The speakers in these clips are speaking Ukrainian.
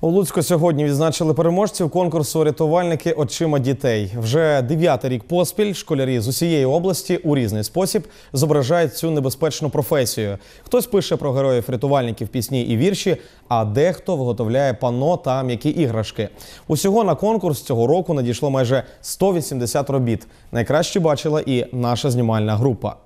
У Луцьку сьогодні відзначили переможців конкурсу Рятувальники очима дітей. Вже дев'ятий рік поспіль школярі з усієї області у різний спосіб зображають цю небезпечну професію. Хтось пише про героїв рятувальників пісні і вірші, а дехто виготовляє пано та м'які іграшки. Усього на конкурс цього року надійшло майже 180 робіт. Найкраще бачила і наша знімальна група.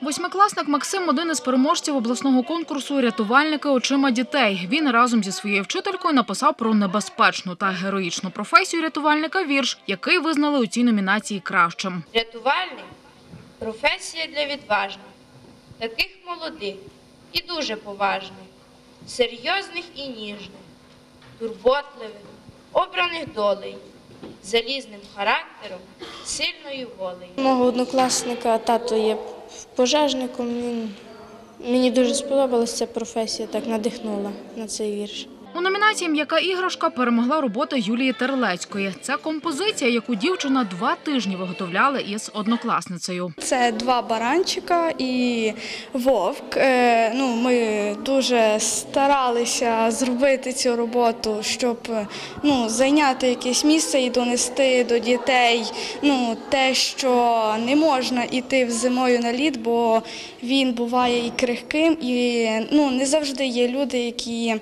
Восьмикласник Максим один із переможців обласного конкурсу Рятувальники очима дітей. Він разом зі своєю вчителькою написав про небезпечну та героїчну професію рятувальника вірш, який визнали у цій номінації кращим. Рятувальник професія для відважних, таких молодих і дуже поважних, серйозних і ніжних, турботливих, обраних долею, залізним характером, сильною волею. Мого однокласника тато є пожежником. Мені дуже сподобалася ця професія, так надихнула на цей вірш. У номінації М'яка іграшка перемогла робота Юлії Терлецької. Це композиція, яку дівчина два тижні виготовляла із однокласницею. Це два баранчика і вовк. Е, Ну, ми дуже старалися зробити цю роботу, щоб ну, зайняти якесь місце і донести до дітей ну, те, що не можна йти зимою на лід, бо він буває і крихким, і ну, не завжди є люди, які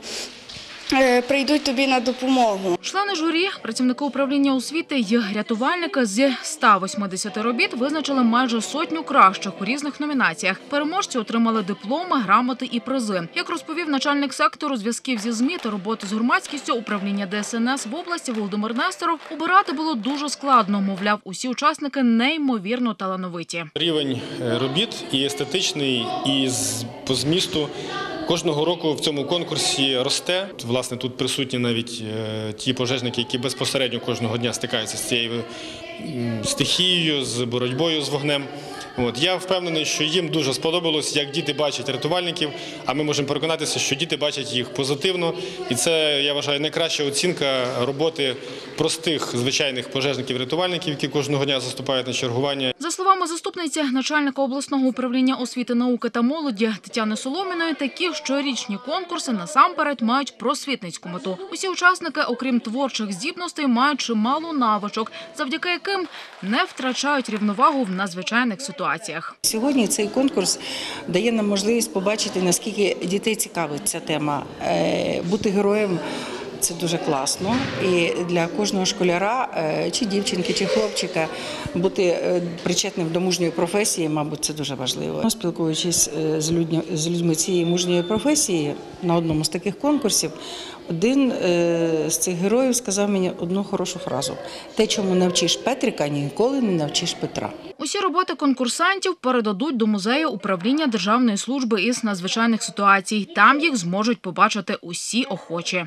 прийдуть тобі на допомогу. Члени журі, працівники управління освіти й рятувальника зі 180 робіт визначили майже сотню кращих у різних номінаціях. Переможці отримали дипломи, грамоти і призи. Як розповів начальник сектору зв'язків зі ЗМІ та роботи з громадськістю управління ДСНС в області Володимир Несторов, обирати було дуже складно. Мовляв, усі учасники неймовірно талановиті. Рівень е, робіт і естетичний, і з- по змісту кожного року в цьому конкурсі росте. Власне, тут присутні навіть е, ті пожежники, які безпосередньо кожного дня стикаються з цією стихією, з боротьбою з вогнем. От я впевнений, що їм дуже сподобалось, як діти бачать рятувальників. А ми можемо переконатися, що діти бачать їх позитивно, і це я вважаю найкраща оцінка роботи простих звичайних пожежників-рятувальників, які кожного дня заступають на чергування. За словами заступниці начальника обласного управління освіти, науки та молоді Тетяни Соломіної, такі щорічні конкурси насамперед мають просвітницьку мету. Усі учасники, окрім творчих здібностей, мають чимало навичок, завдяки яким не втрачають рівновагу в надзвичайних ситуаціях. Сьогодні цей конкурс дає нам можливість побачити, наскільки дітей цікавить ця тема. Е, Бути героєм це дуже класно. І для кожного школяра, е, чи дівчинки, чи хлопчика, бути е, причетним до мужньої професії, мабуть, це дуже важливо. Спілкуючись е, з людьми, з людьми цієї мужньої професії на одному з таких конкурсів, один з цих героїв сказав мені одну хорошу фразу: те, чому навчиш Петрика, ніколи не навчиш Петра. Усі роботи конкурсантів передадуть до музею управління Державної служби із надзвичайних ситуацій. Там їх зможуть побачити усі охочі.